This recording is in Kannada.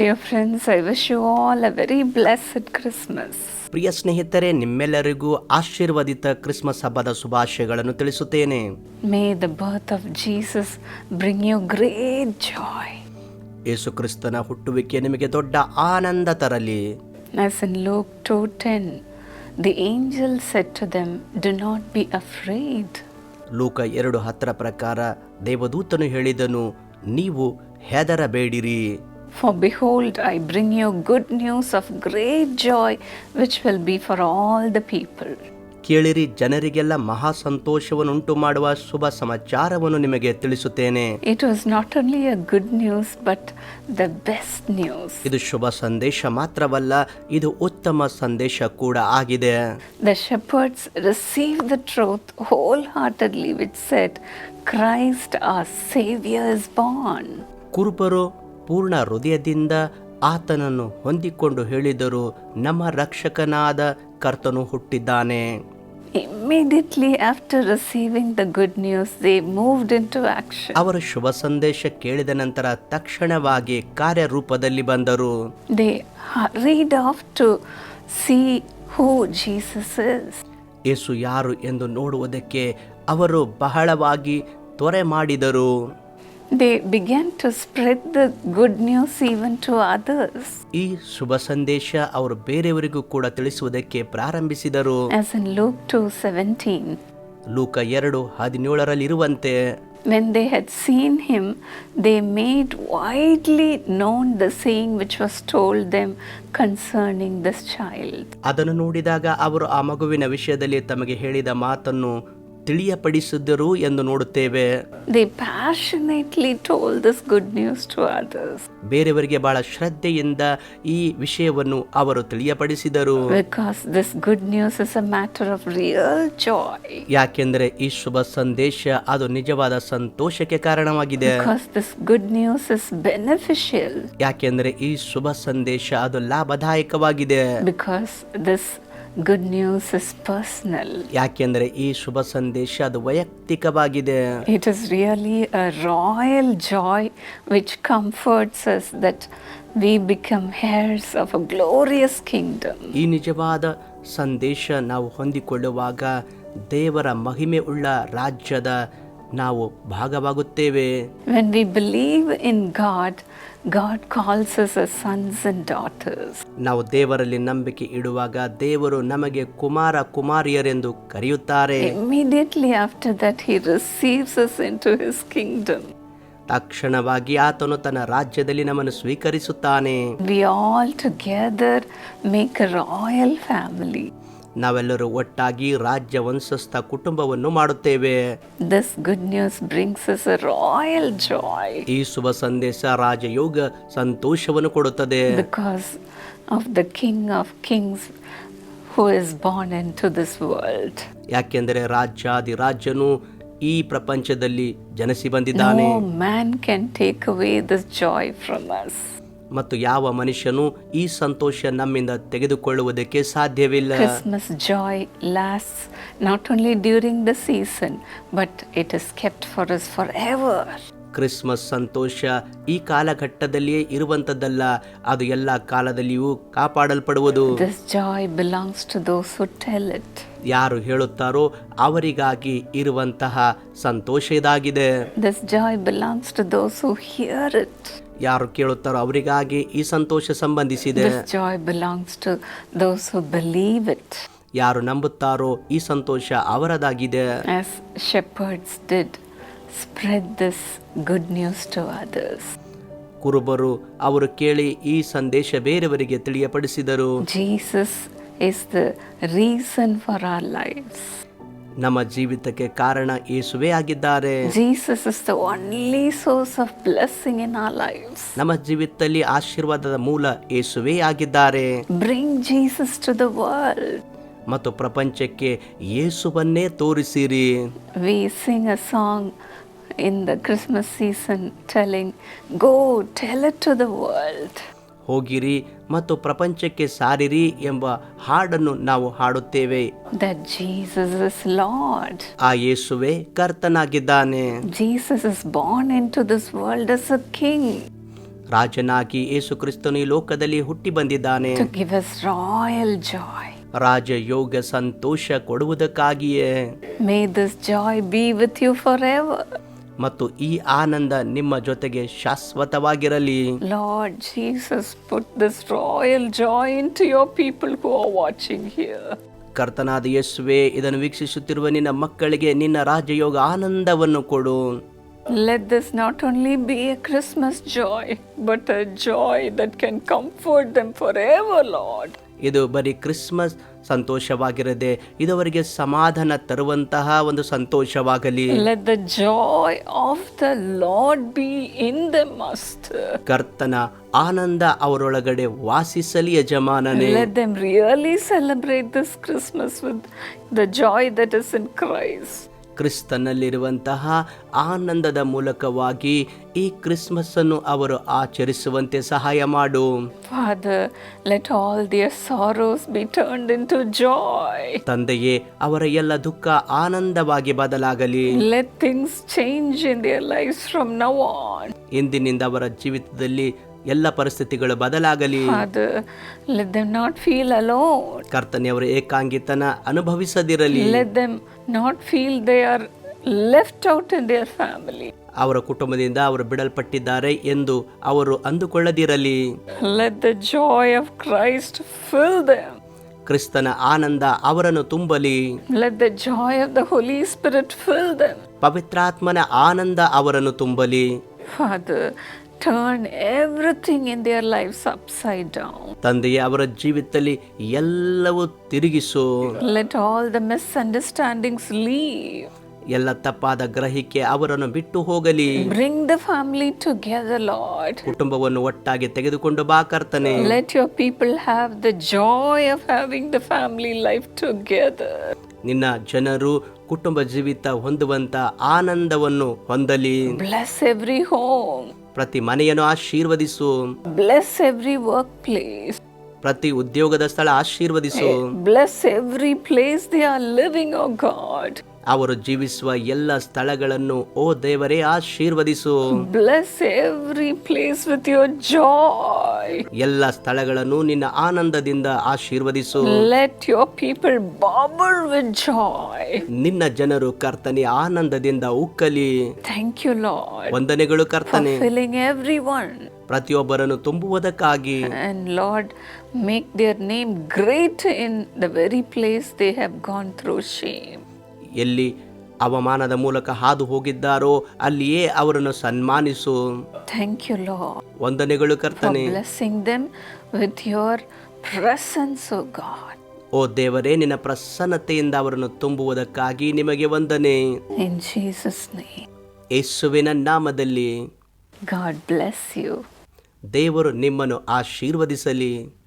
Dear friends I wish you all a very blessed Christmas ಪ್ರಿಯ ಸ್ನೇಹಿತರೆ ನಿಮ್ಮೆಲ್ಲರಿಗೂ ಆಶೀರ್ವದಿತ ಕ್ರಿಸ್ಮಸ್ ಹಬ್ಬದ ಶುಭಾಶಯಗಳನ್ನು ತಿಳಿಸುತ್ತೇನೆ. May the birth of Jesus bring you great joy ಯೇಸು ಕ್ರಿಸ್ತನ ಹುಟ್ಟುವಿಕೆ ನಿಮಗೆ ದೊಡ್ಡ ಆನಂದ ತರಲಿ. As in Luke two ten the angel said to them do not be afraid ಲೋಕ ಎರಡು ಹತ್ತರ ಪ್ರಕಾರ ದೇವದೂತನು ಹೇಳಿದನು ನೀವು ಹೆದರಬೇಡಿರಿ. For behold, I bring you good news of great joy, which will be for all the people. ಕೇಳಿರಿ ಜನರಿಗೆಲ್ಲ ಮಹಾ ಸಂತೋಷವನ್ನುಂಟು ಮಾಡುವ ಶುಭ ಸಮಾಚಾರವನ್ನು ನಿಮಗೆ ತಿಳಿಸುತ್ತೇನೆ It was not only a good news, but the best news. ಇದು ಶುಭ ಸಂದೇಶ ಮಾತ್ರವಲ್ಲ ಇದು ಉತ್ತಮ ಸಂದೇಶ ಕೂಡ ಆಗಿದೆ The shepherds received the truth wholeheartedly, which said, Christ our Savior is born. ಕುರುಬರು ಪೂರ್ಣ ಹೃದಯದಿಂದ ಆತನನ್ನು ಹೊಂದಿಕೊಂಡು ಹೇಳಿದರು ನಮ್ಮ ರಕ್ಷಕನಾದ ಕರ್ತನು ಹುಟ್ಟಿದ್ದಾನೆ Immediately after receiving the good news, they moved into action. ಅವರು ಶುಭ ಸಂದೇಶ ಕೇಳಿದ ನಂತರ ತಕ್ಷಣವಾಗಿ ಕಾರ್ಯರೂಪದಲ್ಲಿ ಬಂದರು they read off to see who Jesus is. ಯೇಸು ಯಾರು ಎಂದು ನೋಡುವುದಕ್ಕೆ ಅವರು ಬಹಳವಾಗಿ ತೊರೆ ಮಾಡಿದರು They began to spread the good news even to others. ಈ ಶುಭ ಸಂದೇಶ ಅವರು ಬೇರೆಯವರಿಗೂ ಕೂಡ ತಿಳಿಸುವುದಕ್ಕೆ ಪ್ರಾರಂಭಿಸಿದರು As in Luke 2:17, ಲೂಕ ಎರಡು ಹದಿನೇಳರಲ್ಲಿರುವಂತೆ when they had seen him, they made widely known the saying which was told them concerning this child. ಅದನ್ನು ನೋಡಿದಾಗ ಅವರು ಆ ಮಗುವಿನ ವಿಷಯದಲ್ಲಿ ತಮಗೆ ಹೇಳಿದ ಮಾತನ್ನು ತಿಳಿಯಪಡಿಸಿದರು ಎಂದು ನೋಡುತ್ತೇವೆ They passionately told this good news to others ಬೇರೆಯವರಿಗೆ ಬಹಳ ಶ್ರದ್ಧೆಯಿಂದ ಈ ವಿಷಯವನ್ನು ಅವರು ತಿಳಿಯಪಡಿಸಿದರು because this good news is a matter of real joy. ಯಾಕೆಂದರೆ ಈ ಶುಭ ಸಂದೇಶ ಅದು ನಿಜವಾದ ಸಂತೋಷಕ್ಕೆ ಕಾರಣವಾಗಿದೆ Because this good news is beneficial. ಯಾಕೆಂದರೆ ಈ ಶುಭ ಸಂದೇಶ ಅದು ಲಾಭದಾಯಕವಾಗಿದೆ because this good news is personal ಯಾಕೆಂದರೆ ಈ ಶುಭ ಸಂದೇಶ ಅದು ವೈಯಕ್ತಿಕವಾಗಿದೆ. It is really a royal joy which comforts us that we become heirs of a glorious kingdom ಈ ನಿಜವಾದ ಸಂದೇಶ ನಾವು ಹೊಂದಿಕೊಳ್ಳುವಾಗ ದೇವರ ಮಹಿಮೆ ಉಳ್ಳ ರಾಜ್ಯದ ನಾವು ಭಾಗವಾಗುತ್ತೇವೆ when we believe in God God calls us sons sons and daughters. ನಾವು ದೇವರಲ್ಲಿ ನಂಬಿಕೆ ಇಡುವಾಗ ದೇವರು ನಮಗೆ ಕುಮಾರ ಕುಮಾರಿಯರೆಂದು ಕರೆಯುತ್ತಾರೆ Immediately after that, he receives us into his kingdom ತಕ್ಷಣವಾಗಿ ಆತನು ತನ್ನ ರಾಜ್ಯದಲ್ಲಿ ನಮ್ಮನ್ನು ಸ್ವೀಕರಿಸುತ್ತಾನೆ we all together make a royal family. ನಾವೆಲ್ಲರೂ ಒಟ್ಟಾಗಿ ರಾಜ್ಯ ವಂಶಸ್ಥ ಕುಟುಂಬವನ್ನು ಮಾಡುತ್ತೇವೆ. This good news brings is royal joy ಈ ಶುಭ ಸಂದೇಶ ರಾಜಯೋಗ ಸಂತೋಷವನ್ನು ಕೊಡುತ್ತದೆ. Because of the king of kings who is born into this world ಯಾಕೆಂದರೆ ರಾಜ್ಯಾದಿ ರಾಜ್ಯನು ಈ ಪ್ರಪಂಚದಲ್ಲಿ ಜನಿಸಿ ಬಂದಿದ್ದಾನೆ. Man can take away this joy from us ಮತ್ತು ಯಾವ ಮನುಷ್ಯನು ಈ ಸಂತೋಷ ನಮ್ಮಿಂದ ತೆಗೆದುಕೊಳ್ಳುವುದಕ್ಕೆ ಸಾಧ್ಯವಿಲ್ಲ. Christmas joy lasts not only during the season but it is kept for us forever Christmas ಸಂತೋಷ ಈ ಕಾಲಘಟ್ಟದಲ್ಲಿಯೇ ಇರುವಂತದ್ದಲ್ಲ ಅದು ಎಲ್ಲಾ ಕಾಲದಲ್ಲಿಯೂ ಕಾಪಾಡಲ್ಪಡುವುದು. This joy belongs to those who tell it ಯಾರು ಹೇಳುತ್ತಾರೋ ಅವರಿಗಾಗಿ ಇರುವಂತಹ ಸಂತೋಷ ಇದಾಗಿದೆ. ಯಾರು ಕೇಳುತ್ತಾರೋ ಅವರಿಗಾಗಿ ಈ ಸಂತೋಷ ಸಂಬಂಧಿಸಿದೆ. ಯಾರು ನಂಬುತ್ತಾರೋ ಈ ಸಂತೋಷ ಅವರದಾಗಿದೆ. ಕುರುಬರು ಅವರು ಕೇಳಿ ಈ ಸಂದೇಶ ಬೇರೆಯವರಿಗೆ ತಿಳಿಯಪಡಿಸಿದರು. Jesus is the reason for our life ನಮ್ಮ ಜೀವಿತಕ್ಕೆ ಕಾರಣ ಯೇಸುವೆ ಆಗಿದ್ದಾರೆ. Jesus is the only source of blessing in our life ನಮ್ಮ ಜೀವಿತದಲ್ಲಿ ಆಶೀರ್ವಾದದ ಮೂಲ ಯೇಸುವೆ ಆಗಿದ್ದಾರೆ. Bring Jesus to the world ಮತ್ತು ಪ್ರಪಂಚಕ್ಕೆ ಯೇಸುವನ್ನೇ ತೋರಿಸಿರಿ. We sing a song in the Christmas season telling go tell to the world ಹೋಗಿರಿ ಮತ್ತು ಪ್ರಪಂಚಕ್ಕೆ ಸಾರಿರಿ ಎಂಬ ಹಾಡನ್ನು ನಾವು ಹಾಡುತ್ತೇವೆ. ದ ಜೀಸಸ್ ಇಸ್ ಲಾರ್ಡ್ ಆ ಯೇಸುವೆ ಕರ್ತನಾಗಿದ್ದಾನೆ. Jesus is born into this world as a king ರಾಜನಾಗಿ ಯೇಸು ಕ್ರಿಸ್ತನು ಈ ಲೋಕದಲ್ಲಿ ಹುಟ್ಟಿ ಬಂದಿದ್ದಾನೆ. ಗಿವ್ ಅಸ್ ಜಾಯ್ ರಾಜ ಯೋಗ ಸಂತೋಷ ಕೊಡುವುದಕ್ಕಾಗಿಯೇ. May this joy be with you forever ಮತ್ತು ಈ ಆನಂದ ನಿಮ್ಮ ಜೊತೆಗೆ ಶಾಶ್ವತವಾಗಿರಲಿ Lord Jesus, put this royal joy into your people who are watching here. ಕರ್ತನಾದ ಯೇಸುವೆ ಇದನ್ನು ವೀಕ್ಷಿಸುತ್ತಿರುವ ನಿನ್ನ ಮಕ್ಕಳಿಗೆ ನಿನ್ನ ರಾಜಯೋಗ ಆನಂದವನ್ನು ಕೊಡು Let this not only be a Christmas joy, but a joy that can comfort them forever, Lord. ಇದು ಬರೀ ಕ್ರಿಸ್ಮಸ್ ಸಂತೋಷವಾಗಿರದೆ ಇದವರಿಗೆ ಸಮಾಧಾನ ತರುವಂತಹ ಒಂದು ಸಂತೋಷವಾಗಲಿ the joy of the Lord be in them, Master. ಕರ್ತನ ಆನಂದ ಅವರೊಳಗಡೆ ವಾಸಿಸಲಿ ಯಜಮಾನನೇ Let them really celebrate this Christmas with the joy that is in Christ. ಕ್ರಿಸ್ತನಲ್ಲಿರುವಂತಹ ಆನಂದದ ಮೂಲಕವಾಗಿ ಈ ಕ್ರಿಸ್ಮಸ್ ಅನ್ನು ಅವರು ಆಚರಿಸುವಂತೆ ಸಹಾಯ ಮಾಡು sorrows be turned into joy. ತಂದೆಯೇ ಅವರ ಎಲ್ಲ ದುಃಖ ಆನಂದವಾಗಿ ಬದಲಾಗಲಿ in their lives from now on. ಇಂದಿನಿಂದ ಅವರ ಜೀವಿತದಲ್ಲಿ ಎಲ್ಲ ಪರಿಸ್ಥಿತಿಗಳು ಬದಲಾಗಲಿ let them not feel alone. ಕರ್ತನೆ ಅವರ ಏಕಾಂಗಿತನ ಅನುಭವಿಸದಿರಲಿ Let them not feel they are left out in their family. ಅವರ ಕುಟುಂಬದಿಂದ ಅವರು ಬಿಡಲ್ಪಟ್ಟಿದ್ದಾರೆ ಎಂದು ಅವರು ಅಂದುಕೊಳ್ಳದಿರಲಿ Let the joy of Christ fill them. ಕ್ರಿಸ್ತನ ಆನಂದ ಅವರನ್ನು ತುಂಬಲಿ Let the joy of the Holy Spirit fill them. ಪವಿತ್ರಾತ್ಮನ ಆನಂದ ಅವರನ್ನು ತುಂಬಲಿ Father, turn everything in their life subside down ತಂದೆಯ ಅವರ ಜೀವಿತದಲ್ಲಿ ಎಲ್ಲವೂ ತಿರುಗಿಸೋ. Let all the misunderstanding leave ಎಲ್ಲ ತಪ್ಪಾದ ಗ್ರಹಿಕೆ ಅವರನ್ನು ಬಿಟ್ಟು ಹೋಗಲಿ. Bring the family together Lord ಕುಟುಂಬವನ್ನು ಒಟ್ಟಾಗಿ ತೆಗೆದುಕೊಂಡು ಬಾ ಕರ್ತನೆ. Let your people have the joy of having the family life together ನಿನ್ನ ಜನರು ಕುಟುಂಬ ಜೀವಿತ ಹೊಂದುವಂತ ಆನಂದವನ್ನು ಹೊಂದಲಿ. ಬ್ಲೆಸ್ ಎವ್ರಿ ಹೋಮ್ ಪ್ರತಿ ಮನೆಯನ್ನು ಆಶೀರ್ವದಿಸು. ಬ್ಲೆಸ್ ಎವ್ರಿ ವರ್ಕ್ ಪ್ಲೇಸ್ ಪ್ರತಿ ಉದ್ಯೋಗದ ಸ್ಥಳ ಆಶೀರ್ವದಿಸು Bless every place they are living, oh God. ಅವರು ಜೀವಿಸುವ ಎಲ್ಲ ಸ್ಥಳಗಳನ್ನು ಓ ದೇವರೇ ಆಶೀರ್ವದಿಸು Bless every place with your joy. ಎಲ್ಲ ಸ್ಥಳಗಳನ್ನು ನಿನ್ನ ಆನಂದದಿಂದ ಆಶೀರ್ವದಿಸು Let your people bubble with joy. ನಿನ್ನ ಜನರು ಕರ್ತನೆ ಆನಂದದಿಂದ ಉಕ್ಕಲಿ ಥ್ಯಾಂಕ್ ಯು Lord, ವಂದನೆಗಳು for ಕರ್ತನೆ filling everyone. ಪ್ರತಿಯೊಬ್ಬರನ್ನು ತುಂಬುವುದಕ್ಕಾಗಿ. Lord make their name great in the very place they have gone through shame ಎಲ್ಲಿ ಅವಮಾನದ ಮೂಲಕ ಹಾದು ಹೋಗಿದ್ದಾರೋ ಅಲ್ಲಿಯೇ ಅವರನ್ನು ಸನ್ಮಾನಿಸು. ಥ್ಯಾಂಕ್ ಯು ಲಾ ವಂದನೆಗಳು ಕರ್ತನೆ. Blessing them with your presence O God ಓ ದೇವರೇ ನಿನ್ನ ಪ್ರಸನ್ನತೆಯಿಂದ ಅವರನ್ನು ತುಂಬುವುದಕ್ಕಾಗಿ ನಿಮಗೆ ವಂದನೆ. ಇನ್ ಜೀಸಸ್ ನೇಮ್ ಯೇಸುವಿನ ನಾಮದಲ್ಲಿ. ಗಾಡ್ ಬ್ಲೆಸ್ ಯು ದೇವರು ನಿಮ್ಮನ್ನು ಆಶೀರ್ವದಿಸಲಿ.